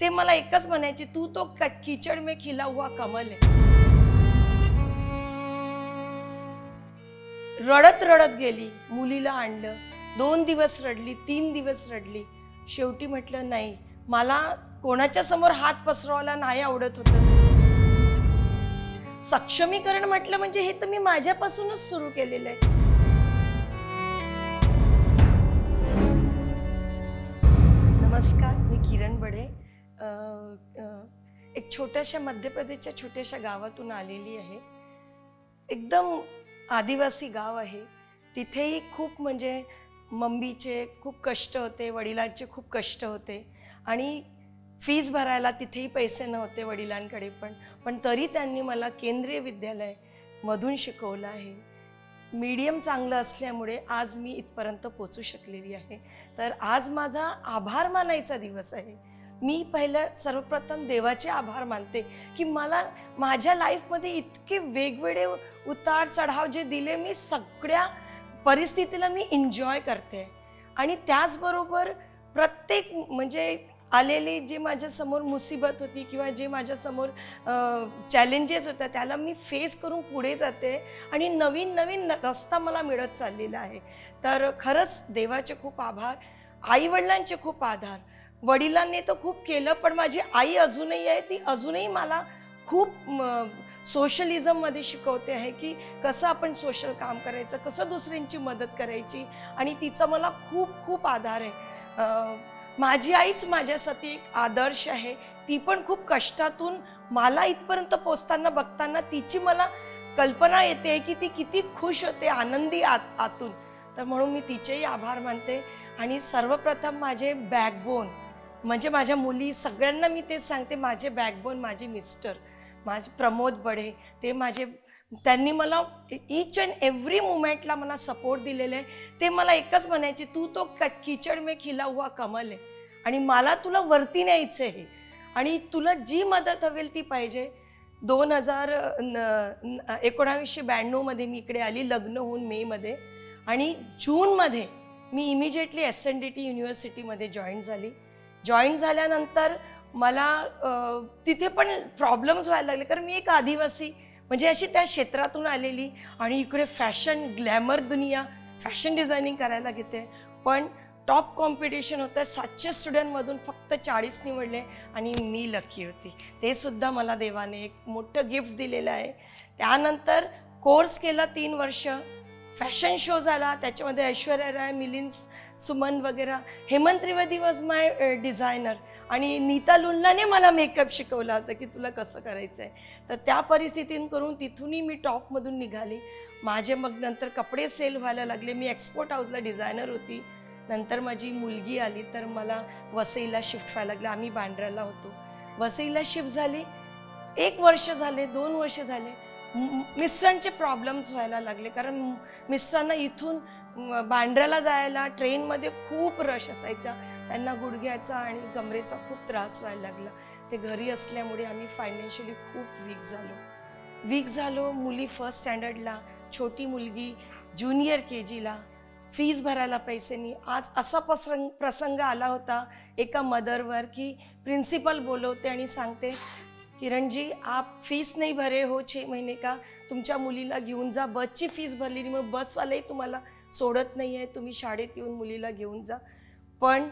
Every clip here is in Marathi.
ते मला एकच म्हणायचे तू तो किचड मे खिला हुआ कमल आहे रडत रडत गेली मुलीला आणलं. दोन दिवस रडली तीन दिवस रडली. शेवटी म्हटलं नाही मला कोणाच्या समोर हात पसरवायला नाही आवडत होतं. सक्षमीकरण म्हटलं म्हणजे हे तर मी माझ्यापासूनच सुरू केलेलं आहे. नमस्कार मी किरण बडे. एक छोट्याशा मध्य प्रदेशच्या छोट्याशा गावातून आलेली आहे. एकदम आदिवासी गाव आहे. तिथेही खूप म्हणजे मम्मीचे खूप कष्ट होते वडिलांचे खूप कष्ट होते आणि फीज भरायला तिथेही पैसे नव्हते वडिलांकडे पण. पण तरी त्यांनी मला केंद्रीय विद्यालय मधून शिकवलं आहे. मीडियम चांगलं असल्यामुळे आज मी इथपर्यंत पोचू शकलेली आहे. तर आज माझा आभार मानायचा दिवस आहे. मी पहिलं सर्वप्रथम देवाचे आभार मानते की मला माझ्या लाईफमध्ये इतके वेगवेगळे उतार चढाव जे दिले मी सगळ्या परिस्थितीला मी एन्जॉय करते. आणि त्याचबरोबर प्रत्येक म्हणजे आलेली जी माझ्यासमोर मुसीबत होती किंवा जे माझ्यासमोर चॅलेंजेस होत्या त्याला मी फेस करून पुढे जाते आणि नवीन नवीन रस्ता मला मिळत चाललेला आहे. तर खरंच देवाचे खूप आभार आईवडिलांचे खूप आधार वडिलांनी तर खूप केलं पण माझी आई अजूनही आहे ती अजूनही मला खूप सोशलिझममध्ये शिकवते आहे की कसं आपण सोशल काम करायचं कसं दुसऱ्यांची मदत करायची आणि तिचा मला खूप खूप आधार आहे. माझी आईच माझ्यासाठी एक आदर्श आहे. ती पण खूप कष्टातून मला इथपर्यंत पोचताना बघताना तिची मला कल्पना येते की ती किती खुश होते आनंदी आत आतून. तर म्हणून मी तिचेही आभार मानते आणि सर्वप्रथम माझे बॅकबोन म्हणजे माझ्या मुली सगळ्यांना मी तेच सांगते माझे बॅकबोन माझे मिस्टर माझे प्रमोद बडे ते माझे त्यांनी मला इच अँड एव्हरी मुमेंटला मला सपोर्ट दिलेले. आहे ते मला एकच म्हणायचे तू तो क किचड में खिला हुआ कमल आहे आणि मला तुला वरती न्यायचं आहे. आणि तुला जी मदत हवेल ती पाहिजे. दोन हजार एकोणावीसशे ब्याण्णवमध्ये मी इकडे आली लग्न होऊन मेमध्ये आणि जूनमध्ये मी immediately S N D T युनिव्हर्सिटीमध्ये join झाली. जॉईन झाल्यानंतर मला तिथे पण प्रॉब्लेम्स व्हायला लागले. कारण मी एक आदिवासी म्हणजे अशी त्या क्षेत्रातून आलेली आणि इकडे फॅशन ग्लॅमर दुनिया फॅशन डिझायनिंग करायला घेते. पण टॉप कॉम्पिटिशन होतं सातशे स्टुडंटमधून फक्त चाळीस निवडले आणि मी लकी होती. ते सुद्धा मला देवाने एक मोठं गिफ्ट दिलेलं आहे. त्यानंतर कोर्स केला तीन वर्ष. फॅशन शो झाला त्याच्यामध्ये ऐश्वर्या राय मिलिंद सुमन वगैरे Hemant Trivedi was my designer आणि नीता लुल्लाने मला मेकअप शिकवला होता की तुला कसं करायचं आहे तर त्या परिस्थितीतून करून तिथूनही मी टॉपमधून निघाली. माझे मग नंतर कपडे सेल व्हायला लागले. मी एक्सपोर्ट हाऊसला डिझायनर होती. नंतर माझी मुलगी आली तर मला वसईला शिफ्ट व्हायला लागलं. आम्ही बांद्र्याला होतो. वसईला शिफ्ट झाली. एक वर्ष झाले दोन वर्ष झाले. मिस्टरांचे प्रॉब्लेम्स व्हायला लागले. कारण मिस्टरांना इथून म, बांद्र्याला जायला ट्रेनमध्ये खूप रश असायचा. त्यांना गुडघ्याचा आणि कमरेचा खूप त्रास व्हायला लागला. ते घरी असल्यामुळे आम्ही फायनान्शियली खूप वीक झालो. वीक झालो मुली फर्स्ट स्टँडर्डला छोटी मुलगी ज्युनियर के जीला फीज भरायला पैसे नाही. आज असा प्रसंग प्रसंग आला होता एका मदरवर की प्रिन्सिपल बोलवते आणि सांगते किरण जी आप फीस नाही भरे हो छे महिने का? तुमच्या मुलीला घेऊन जा. बसची फीस भरली नाही मग बसवालाही तुम्हाला सोडत नाही आहे. तुम्ही शाळेत येऊन मुलीला घेऊन जा. पण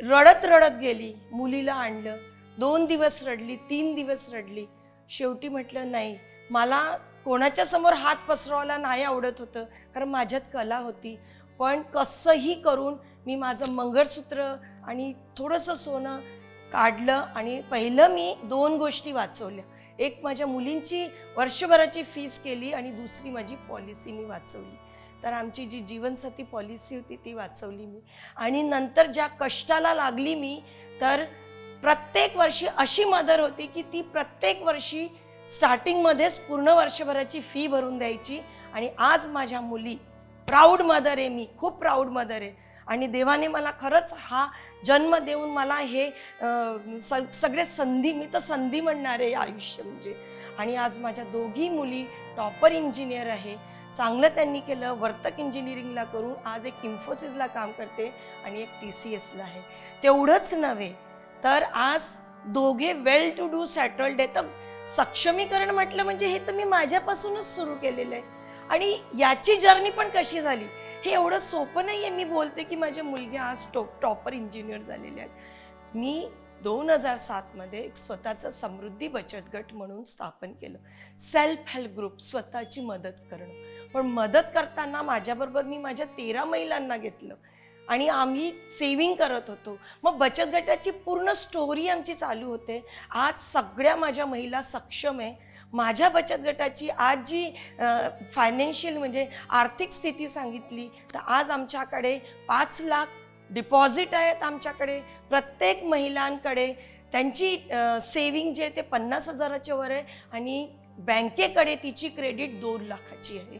रडत रडत गेली मुलीला आणलं. दोन दिवस रडली तीन दिवस रडली. शेवटी म्हटलं नाही मला कोणाच्या समोर हात पसरवायला नाही आवडत होतं कारण माझ्यात कला होती. पण कसंही करून मी माझं मंगळसूत्र आणि थोडंसं सोनं काढलं आणि पहिलं मी दोन गोष्टी वाचवल्या. एक माझ्या मुलींची वर्षभराची फीस केली आणि दुसरी माझी पॉलिसी मी वाचवली. तर आमची जी जीवनसाथी पॉलिसी होती ती वाचवली मी. आणि नंतर ज्या कष्टाला लागली मी तर प्रत्येक वर्षी अशी मदर होती की ती प्रत्येक वर्षी स्टार्टिंगमध्येच पूर्ण वर्षभराची फी भरून द्यायची. आणि आज माझ्या मुली प्राऊड मदर आहे मी खूप प्राऊड मदर आहे. आणि देवाने मला खरंच हा जन्म देऊन मला हे सगळे संधी मी तर संधी म्हणणार आहे आयुष्य म्हणजे. आणि आज माझ्या दोघी मुली टॉपर इंजिनियर आहे. चांगलं त्यांनी केलं वर्तक इंजिनिअरिंगला करून आज एक इन्फोसिसला काम करते आणि एक टी सी एसला आहे. तेवढंच नव्हे तर आज दोघे वेल टू डू सॅटल्ड आहे तर सक्षमीकरण म्हटलं म्हणजे हे तर मी माझ्यापासूनच सुरू केलेलं आहे. आणि याची जर्नी पण कशी झाली? हे एवढं सोपं नाही आहे मी बोलते की माझ्या मुलगे आज टॉप टॉपर इंजिनियर झालेले आहेत. मी दोन हजार सातमध्ये एक स्वतःचं समृद्धी बचत गट म्हणून स्थापन केलं. सेल्फ हेल्प ग्रुप स्वतःची मदत करणं. पण मदत करताना माझ्याबरोबर मी माझ्या तेरा महिलांना घेतलं. आणि आम्ही सेविंग करत होतो. मग बचत गटाची पूर्ण स्टोरी आमची चालू होते. आज सगळ्या माझ्या महिला सक्षम आहे. माझ्या बचत गटाची आज जी फायनान्शियल म्हणजे आर्थिक स्थिती सांगितली तर आज आमच्याकडे पाच लाख डिपॉझिट आहेत आमच्याकडे. प्रत्येक महिलांकडे त्यांची सेविंग जे आहे ते पन्नास हजाराच्या वर आहे आणि बँकेकडे तिची क्रेडिट दोन लाखाची आहे.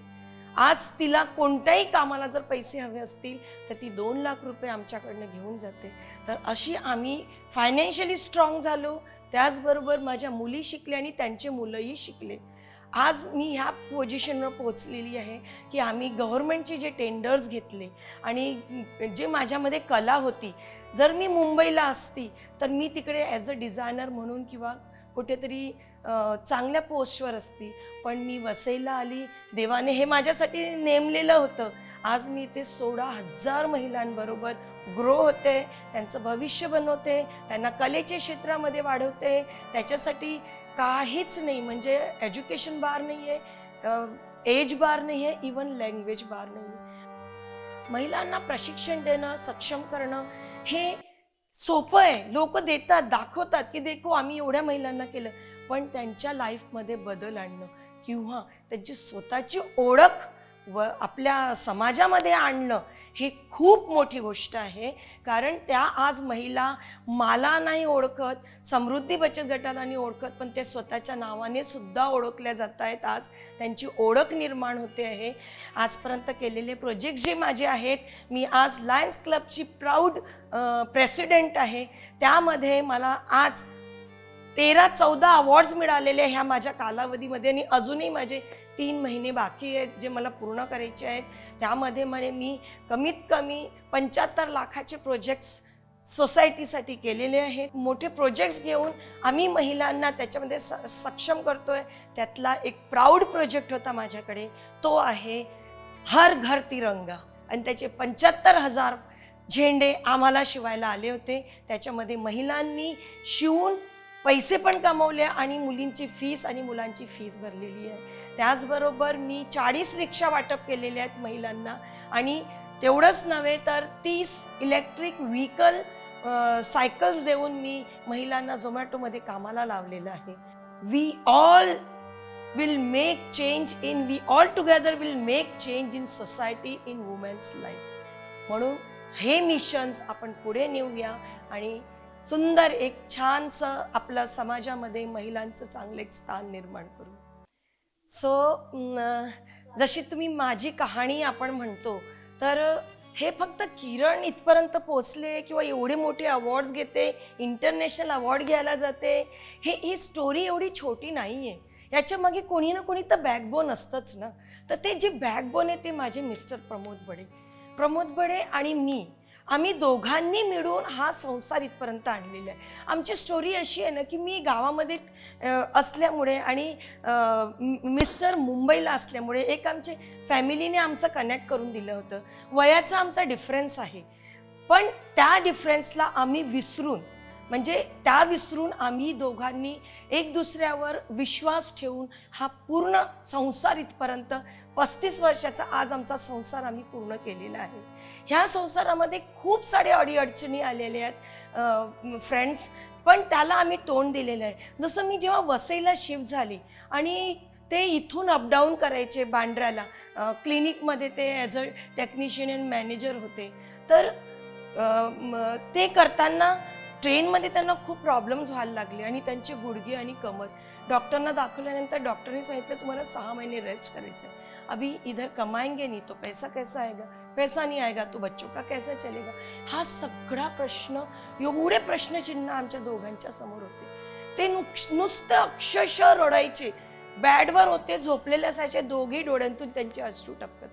आज तिला कोणत्याही कामाला जर पैसे हवे असतील तर ती दोन लाख रुपये आमच्याकडनं घेऊन जाते. तर अशी आम्ही फायनान्शियली स्ट्रॉंग झालो. त्याचबरोबर माझ्या मुली शिकल्या आणि त्यांचे मुलंही शिकले. आज मी ह्या पोझिशनवर पोचलेली आहे की आम्ही गव्हर्मेंटचे जे टेंडर्स घेतले आणि जे माझ्यामध्ये कला होती जर मी मुंबईला असती तर मी तिकडे ॲज अ डिझायनर म्हणून किंवा कुठेतरी चांगल्या पोस्टवर असती. पण मी वसईला आली देवाने हे माझ्यासाठी नेमलेलं होतं. आज मी ते सोळा हजार महिलांबरोबर ग्रो होते त्यांचं भविष्य बनवते त्यांना कलेच्या क्षेत्रामध्ये वाढवते. त्याच्यासाठी काहीच नाही म्हणजे एज्युकेशन बार नाही आहे एज बार नाही आहे इवन लँग्वेज बार नाही आहे महिलांना प्रशिक्षण देणं सक्षम करणं हे सोपं आहे. लोक देतात दाखवतात की देखो आम्ही एवढ्या महिलांना केलं. पण त्यांच्या लाईफमध्ये बदल आणणं किंवा त्यांची स्वतःची ओळख व आपल्या समाजामध्ये आणणं ही खूप मोठी गोष्ट आहे. कारण त्या आज महिला मला नाही ओळखत समृद्धी बचत गटाला नाही ओळखत पण ते स्वतःच्या नावाने सुद्धा ओळखल्या जात आहेत आज. त्यांची ओळख निर्माण होते आहे. आजपर्यंत केलेले प्रोजेक्ट जे माझे आहेत मी आज लायन्स क्लबची प्राऊड प्रेसिडेंट आहे. त्यामध्ये मला आज तेरा चौदा अवॉर्ड्स मिळालेले ह्या माझ्या कालावधीमध्ये आणि अजूनही माझे तीन महिने बाकी आहेत जे मला पूर्ण करायचे आहेत. त्यामध्ये म्हणे मी कमीत कमी पंच्याहत्तर लाखाचे प्रोजेक्ट्स सोसायटीसाठी केलेले आहेत. मोठे प्रोजेक्ट्स घेऊन आम्ही महिलांना त्याच्यामध्ये स सक्षम करतोय. त्यातला एक प्राऊड प्रोजेक्ट होता माझ्याकडे. तो आहे हर घर तिरंगा. आणि त्याचे पंच्याहत्तर हजार झेंडे आम्हाला शिवायला आले होते. त्याच्यामध्ये महिलांनी शिवून पैसे पण कमवले आणि मुलींची फीस आणि मुलांची फीस भरलेली आहे. त्याचबरोबर मी चाळीस रिक्षा वाटप केलेल्या आहेत महिलांना. आणि तेवढंच नव्हे तर तीस इलेक्ट्रिक व्हीकल सायकल्स देऊन मी महिलांना झोमॅटोमध्ये कामाला लावलेलं आहे. We all will make change in we all together will make change in society in women's life म्हणून हे मिशन्स आपण पुढे नेऊया आणि सुंदर एक छानसं आपलं समाजामध्ये महिलांचं चांगलं एक स्थान निर्माण करू. सो जशी तुम्ही माझी कहाणी आपण म्हणतो तर हे फक्त किरण इथपर्यंत पोचले किंवा एवढे मोठे अवॉर्ड्स घेते इंटरनॅशनल अवॉर्ड घ्यायला जाते हे ही स्टोरी एवढी छोटी नाही आहे याच्या मागे कोणी ना कोणी तर बॅकबोन असतंच ना. तर ते जे बॅकबोन आहे ते माझे मिस्टर प्रमोद बडे. प्रमोद बडे आणि मी आम्ही दोघांनी मिळून हा संसार इथपर्यंत आणलेला आहे. आमची स्टोरी अशी आहे ना की मी गावामध्ये असल्यामुळे आणि मिस्टर मुंबईला असल्यामुळे एक आमचे फॅमिलीने आमचं कनेक्ट करून दिलं होतं. वयाचा आमचा डिफरन्स आहे. पण त्या डिफरन्सला आम्ही विसरून म्हणजे त्या विसरून आम्ही दोघांनी एक दुसऱ्यावर विश्वास ठेवून हा पूर्ण संसार इथपर्यंत पस्तीस वर्षाचा आज आमचा संसार आम्ही पूर्ण केलेला आहे. ह्या संसारामध्ये खूप सारे अडीअडचणी आलेल्या आहेत फ्रेंड्स पण त्याला आम्ही तोंड दिलेलं आहे. जसं मी जेव्हा वसईला शिफ्ट झाली आणि ते इथून अपडाऊन करायचे बांद्र्याला क्लिनिकमध्ये ते as a technician and manager होते. तर ते करताना ट्रेनमध्ये त्यांना खूप प्रॉब्लेम्स व्हायला लागले आणि त्यांचे गुडघे आणि कमर. डॉक्टरना दाखवल्यानंतर डॉक्टरने सांगितलं तुम्हाला सहा महिने रेस्ट करायचं अभी इधर कमाएंगे नहीं तो पैसा कैसा आएगा? पैसा नहीं आएगा तो बच्चों का कैसा चलेगा? हा सगळा प्रश्न एवढे प्रश्नचिन्ह आमच्या दोघांच्या समोर होते. ते नुक्ष नुसतं अक्षरशः रडायचे. बॅडवर होते झोपलेले असायचे दोघी डोळ्यांतून त्यांचे अश्रू टपकत.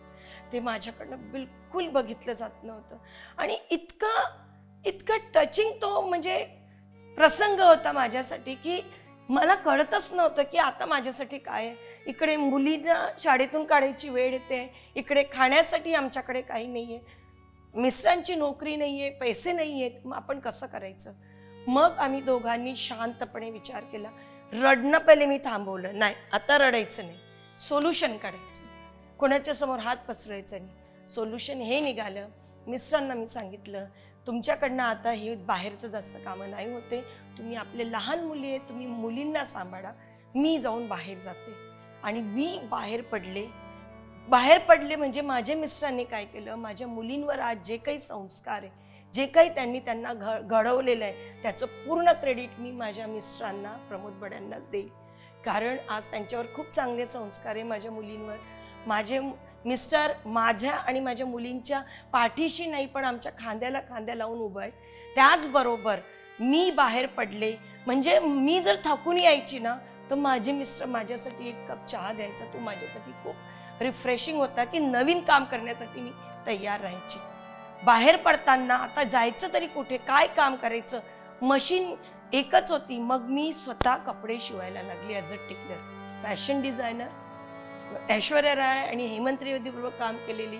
ते माझ्याकडनं बिलकुल बघितलं जात नव्हतं. आणि इतकं इतकं टचिंग तो म्हणजे प्रसंग होता माझ्यासाठी की मला कळतच नव्हतं की आता माझ्यासाठी काय आहे. इकडे मुलींना शाळेतून काढायची वेळ येते इकडे खाण्यासाठी आमच्याकडे काही नाही आहे मिस्टरांची नोकरी नाही आहे पैसे नाही आहेत मग आपण कसं करायचं? मग आम्ही दोघांनी शांतपणे विचार केला. रडणं पहिले मी थांबवलं. नाही आता रडायचं नाही. सोल्युशन काढायचं. कोणाच्या समोर हात पसरायचा नाही. सोल्युशन हे निघालं. मिस्टरांना मी सांगितलं तुमच्याकडनं आता हे बाहेरचं जास्त कामं नाही होते. तुम्ही आपले लहान मुली आहेत तुम्ही मुलींना सांभाळा. मी जाऊन बाहेर जाते. आणि मी बाहेर पडले. बाहेर पडले म्हणजे माझ्या मिस्टरांनी काय केलं? माझ्या मुलींवर आज जे काही संस्कार आहे जे काही त्यांनी त्यांना घ घडवलेलं आहे त्याचं पूर्ण क्रेडिट मी माझ्या मिस्टरांना प्रमोद बड्यांनाच देईल. कारण आज त्यांच्यावर खूप चांगले संस्कार आहे माझ्या मुलींवर. माझे मिस्टर माझ्या आणि माझ्या मुलींच्या पाठीशी नाही पण आमच्या खांद्याला खांद्या लावून उभं आहे. त्याचबरोबर मी बाहेर पडले. म्हणजे मी जर थकून यायची ना तर माझे मिस्टर माझ्यासाठी एक कप चहा द्यायचा. तो माझ्यासाठी खूप रिफ्रेशिंग होता की नवीन काम करण्यासाठी मी तयार राहायची. बाहेर पडताना आता जायचं तरी कुठे काय काम करायचं? मशीन एकच होती. मग मी स्वतः कपडे शिवायला लागली as a tailor fashion designer Aishwarya Rai आणि हेमंत त्रिवेदीबरोबर काम केलेली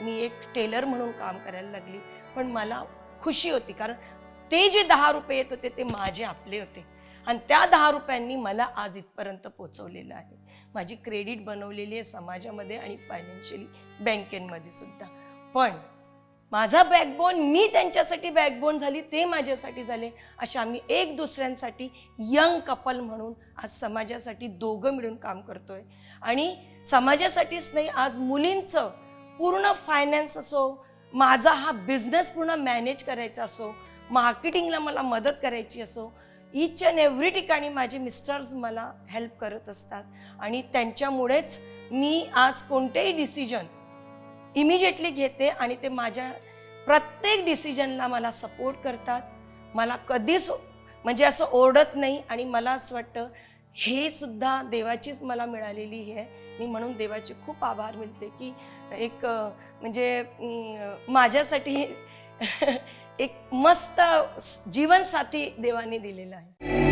मी एक टेलर म्हणून काम करायला लागली. पण मला खुशी होती कारण ते जे दहा रुपये येत होते ते माझे आपले होते. आणि त्या दहा रुपयांनी मला आज इथपर्यंत पोचवलेलं आहे. माझी क्रेडिट बनवलेली आहे समाजामध्ये आणि फायनान्शियली बँकेमध्ये सुद्धा. पण माझा बॅकबोन मी त्यांच्यासाठी बॅकबोन झाली ते माझ्यासाठी झाले. अशा आम्ही एक दुसऱ्यांसाठी यंग कपल म्हणून आज समाजासाठी दोघं मिळून काम करतोय. आणि समाजासाठीच नाही आज मुलींचं पूर्ण फायनान्स असो माझा हा बिझनेस पूर्ण मॅनेज करायचा असो मार्केटिंगला मला मदत करायची असो इच अँड एव्हरी ठिकाणी माझे मिस्टर्स मला हेल्प करत असतात. आणि त्यांच्यामुळेच मी आज कोणतेही डिसिजन इमिजिएटली घेते आणि ते माझ्या प्रत्येक डिसिजनला मला सपोर्ट करतात. मला कधीच म्हणजे असं ओरडत नाही आणि मला असं वाटतं हे सुद्धा देवाचीच मला मिळालेली आहे. मी म्हणून देवाचे खूप आभार मिळते की एक म्हणजे माझ्यासाठी एक मस्त जीवनसाथी देवाने दिलेला आहे.